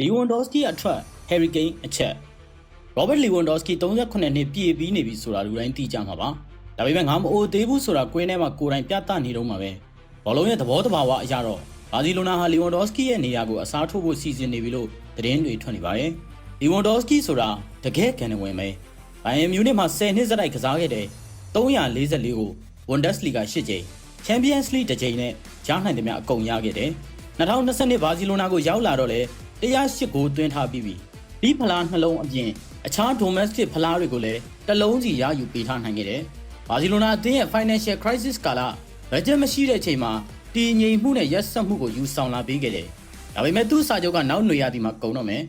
လီဝန်ဒေါစကီအထွက်ဟယ်ရီကိန်းအချက်ရောဘတ်လီဝန်ဒေါစကီ38နှစ်ပြည့်ပြီးနေပြီဆိုတာလူတိုင်းသိကြမှာပါဒါပေမဲ့ငါမအိုသေးဘူးဆိုတာကွင်းထဲမှာကိုယ်တိုင်ပြသနေတော့မှာပဲဘောလုံးရဲ့သဘောတဘာဝအရာတော့ဘာစီလိုနာဟာလီဝန်ဒေါစကီရဲ့နေရာကိုအစားထိုးဖို့စီစဉ်နေပြီလို့သတင်းတွေထွက်နေပါတယ်လီဝန်ဒေါစကီဆိုတာတကယ်ကန်ဝင်ပဲဘိုင်ယန်မြူနစ်မှာ10နှစ်စတိုက်ကစားခဲ့တဲ့344ကိုဝန်ဒက်စလီဂါ8ကြိမ်ချန်ပီယံစ်လိတစ်ကြိမ်နဲ့ကြားနိုင်တယ်များအကုန်ရခဲ့တယ်2020ဘာစီလိုနာကိုရောက်လာတော့လေ 108ဂိုးသွင်းထားပြီးပြီဒီဖလားနှလုံးအပြင်အခြား domestic ဖလားတွေကိုလည်းတစ်လုံးစီရယူပေးထားနိုင်ခဲ့တယ်ဘာစီလိုနာအသင်းရဲ့ financial crisis ကာလဘတ်ဂျက်မရှိတဲ့အချိန်မှာတည်ငြိမ်မှုနဲ့ရက်စက်မှုကိုယူဆောင်လာပေးခဲ့တယ်ဒါပေမဲ့သူ့စာချုပ်ကနောက်နေရာဒီမှာကုန်တော့မယ်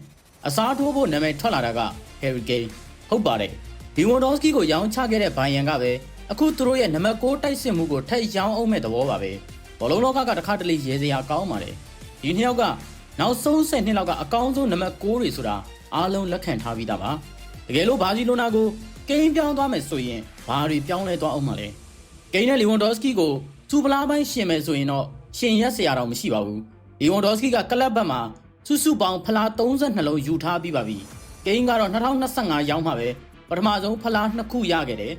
အစားထိုးဖို့နာမည်ထွက်လာတာက Harry Kane ဟုတ်ပါတယ်ဒီဝွန်ဒေါစကီကိုရောင်းချခဲ့တဲ့ဘိုင်ယန်ကပဲအခုသူတို့ရဲ့နံပါတ်6တိုက်စစ်မှုကိုထိတ်ရောင်းအောင်မဲ့သဘောပါပဲဘောလုံးလောကကတခါတလေရေစရာကောင်းပါတယ်ဒီနှစ်ယောက်က နောက်ဆုံး10နှစ်လောက်ကအကောင်းဆုံးနံပါတ်6တွေဆိုတာအားလုံးလက်ခံထားပြီးသားပါတကယ်လို့ဘာစီလိုနာကိုကိန်းပြောင်းသွားမယ်ဆိုရင်ဘာတွေပြောင်းလဲသွားအောင်မလဲကိန်းနဲ့လီဝန်ဒေါစကီကိုသူပလားပိုင်းရှင်မယ်ဆိုရင်တော့ရှင်ရက်စရာတော့မရှိပါဘူးလီဝန်ဒေါစကီကကလပ်ဘက်မှာစုစုပေါင်းဖလား32လုံးယူထားပြီးပါပြီကိန်းကတော့2025ရောက်မှပဲပထမဆုံးဖလားနှစ်ခုရခဲ့တယ်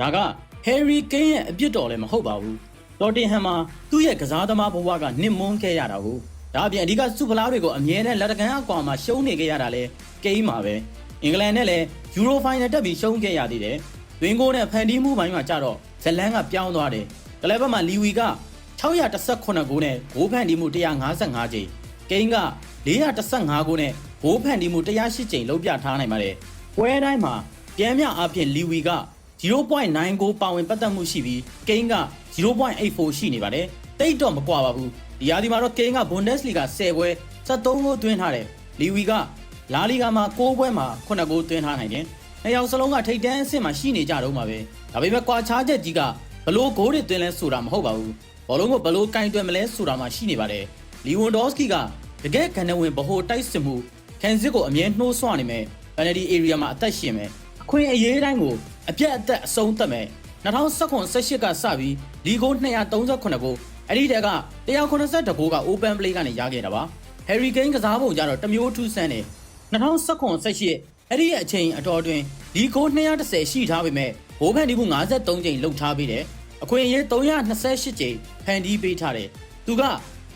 ဒါကဟယ်ရီကိန်းရဲ့အပြစ်တော်လည်းမဟုတ်ပါဘူးတော်တင်ဟမ်မှာသူ့ရဲ့ကစားသမားဘဝကနစ်မွန်းခဲ့ရတာကို ဒါအပြင်အဓိကစုဖလားတွေကိုအမြဲတမ်းလက်တကန်အကွာမှာရှုံးနေခဲ့ရတာလဲကိန်းမှာပဲအင်္ဂလန်နဲ့လည်းယူရိုဖိုင်နယ်တက်ပြီးရှုံးခဲ့ရသေးတယ်တွင်ကိုနဲ့ဖန်တီးမှုပိုင်းမှာကြတော့ဇလန်းကပြောင်းသွားတယ်ကလပ်ဘက်မှာလီဝီက618ဂိုးနဲ့ဂိုးဖန်တီးမှု155ကြိမ်ကိန်းက415ဂိုးနဲ့ဂိုးဖန်တီးမှု108ကြိမ်လုံးပြထားနိုင်ပါတယ်ပွဲတိုင်းမှာပြန်မြအပြင်လီဝီက0.9ပါဝင်ပတ်သက်မှုရှိပြီးကိန်းက0.84ရှိနေပါတယ်တိတ်တော့မကွာပါဘူး ဒီရာသီမှာတော့ကိန်းကဘွန်ဒက်စ်လီဂါ10ပွဲ73ဂိုးသွင်းထားတယ်လီဝီကလာလီဂါမှာ6ပွဲမှာ9ဂိုးသွင်းထားနိုင်တယ်နှစ်ယောက်စလုံးကထိတ်တန်းအဆင့်မှာရှိနေကြတော့မှာပဲဒါပေမဲ့ကွာခြားချက်ကြီးကဘလို့ဂိုးတွေသွင်းလဲဆိုတာမဟုတ်ပါဘူးဘောလုံးကိုဘလို့ကင်တွယ်မလဲဆိုတာမှရှိနေပါတယ်လီဝန်ဒေါစကီကတကယ်ကန်နဝင်ဘ ਹੁ တိုက်စစ်မှုကန်စစ်ကိုအမြဲနှိုးဆွနေမယ်ပန်နဒီအေရီယာမှာအသက်ရှင်မယ်အခွင့်အရေးတိုင်းကိုအပြတ်အသက်အဆုံးသတ်မယ်2018ကစပြီးလီဂို238ကို အဲ့ဒီတက်က182ဂိုးက open play ကနေရခဲ့တာပါ Harry Kane ကစားပုံကြတော့တမျိုးထူးဆန်းတယ်2018အဲ့ဒီအချိန်အတော်အတွင်းလီဂို230ရှိထားပေမဲ့ဘိုးဖန်ဒီမှု53ကြိမ်လှုပ်ထားပေးတယ်အခွင့်အရေး328ကြိမ်ဖန်တီးပေးထားတယ်သူက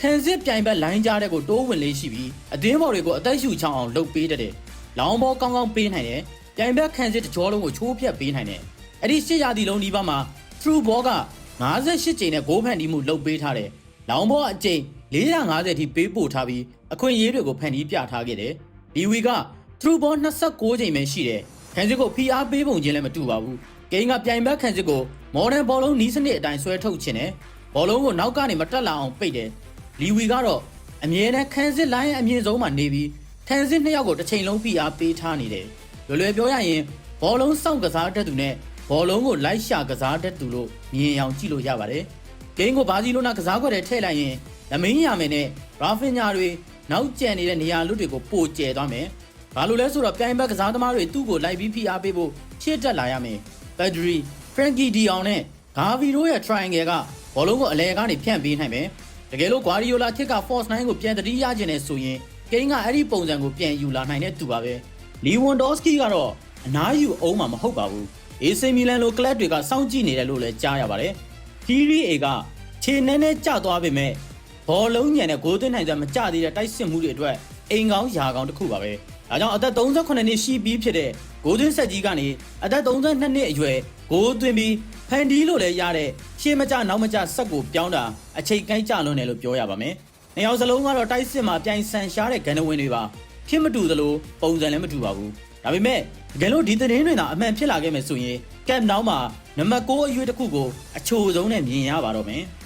ခံစစ်ပြိုင်ဘက်လိုင်းကြားတဲ့ကိုတိုးဝင်လေးရှိပြီးအသင်းဘော်တွေကိုအသက်ရှူချောင်းအောင်လုပ်ပေးတတ်တယ်လောင်းဘောကောင်းကောင်းပေးနိုင်တယ်ပြိုင်ဘက်ခံစစ်တကြောလုံးကိုချိုးဖြတ်ပေးနိုင်တယ်အဲ့ဒီရှစ်ရာသီလုံးဒီဘက်မှာ True Ball က 58ကြိမ်နဲ့ဂိုးဖန်တီးမှုလုပ်ပေးထားတယ်လောင်းဘောအကြိမ်450ထိပေးပို့ထားပြီးအခွင့်အရေးတွေကိုဖန်တီးပြထားခဲ့တယ်ဒီဝီက True Ball 26ကြိမ်ပဲရှိတယ်ခံစစ်ကို PR ပေးပုံချင်းလည်းမတူပါဘူးဂိမ်းကပြိုင်ဘက်ခံစစ်ကို Modern ဘောလုံးနီးစနစ်အတိုင်းဆွဲထုတ်ခြင်းနဲ့ဘောလုံးကိုနောက်ကနေမတက်လာအောင်ပိတ်တယ်လီဝီကတော့အမြဲတမ်းခန်းစစ်လိုင်းအမြင့်ဆုံးမှာနေပြီးခန်းစစ်နှစ်ယောက်ကိုတစ်ချိန်လုံးဖိအားပေးထားနေတယ်လွယ်လွယ်ပြောရရင်ဘောလုံးစောင့်ကစားတတ်သူနဲ့ ဘောလုံးကိုလိုက်ရှာကစားတတ်သူလို့မြင်အောင်ကြည့်လို့ရပါတယ်ဂိမ်းကိုဘာစီလိုနာကစားခွက်တွေထည့်လိုက်ရင်လမင်းရမယ်နဲ့ရာဖင်ညာတွေနောက်ကျန်နေတဲ့နေရာလွတ်တွေကိုပိုကျဲသွားမယ်ဘာလို့လဲဆိုတော့ပြိုင်ဘက်ကစားသမားတွေသူ့ကိုလိုက်ပြီးဖိအားပေးဖို့ချစ်တက်လာရမယ်ဘက်ဒရီဖရန်ကီဒီအောင်နဲ့ဂါဗီတို့ရဲ့ triangle ကဘောလုံးကိုအလဲကနေဖြန့်ပေးနိုင်မယ်တကယ်လို့ဂွာဒီယိုလာခစ်က Force 9ကိုပြန်တတိရခြင်းနဲ့ဆိုရင်ကိန်းကအဲ့ဒီပုံစံကိုပြန်ယူလာနိုင်တဲ့သူပါပဲလီဝန်ဒေါစကီကတော့အနားယူအောင်မှာမဟုတ်ပါဘူး အေးစီမီလန်လိုကလပ်တွေကစောင့်ကြည့်နေတယ်လို့လည်းကြားရပါတယ်ခီရီအေကခြေနဲ့နဲ့ကျသွားပေမဲ့ဘောလုံးညံတဲ့ဂိုးသွင်းနိုင်စွာမကျသေးတဲ့တိုက်စစ်မှုတွေအတွက်အိမ်ကောင်းယာကောင်းတစ်ခုပါပဲဒါကြောင့်အသက်38နှစ်ရှိပြီးဖြစ်တဲ့ဂိုးသွင်းဆက်ကြီးကနေအသက်32နှစ်အရွယ်ဂိုးသွင်းပြီးဖန်ဒီလို့လည်းရတဲ့ရှေ့မကြနောက်မကြဆက်ကိုပြောင်းတာအချိန်ကိုင်းကြလွန်းတယ်လို့ပြောရပါမယ်။နှစ်ယောက်စလုံးကတော့တိုက်စစ်မှာပြိုင်ဆန်ရှားတဲ့ဂန်နဝင်တွေပါဖြစ်မတူသလိုပုံစံလည်းမတူပါဘူး။ ဒါပေမဲ့တကယ်လို့ဒီသတင်းတွေသာအမှန်ဖြစ်လာခဲ့မယ်ဆိုရင်ကက်နောင်းမှာနံပါတ်6အရွေးတစ်ခုကိုအချိုဆုံးနဲ့မြင်ရပါတော့မယ်။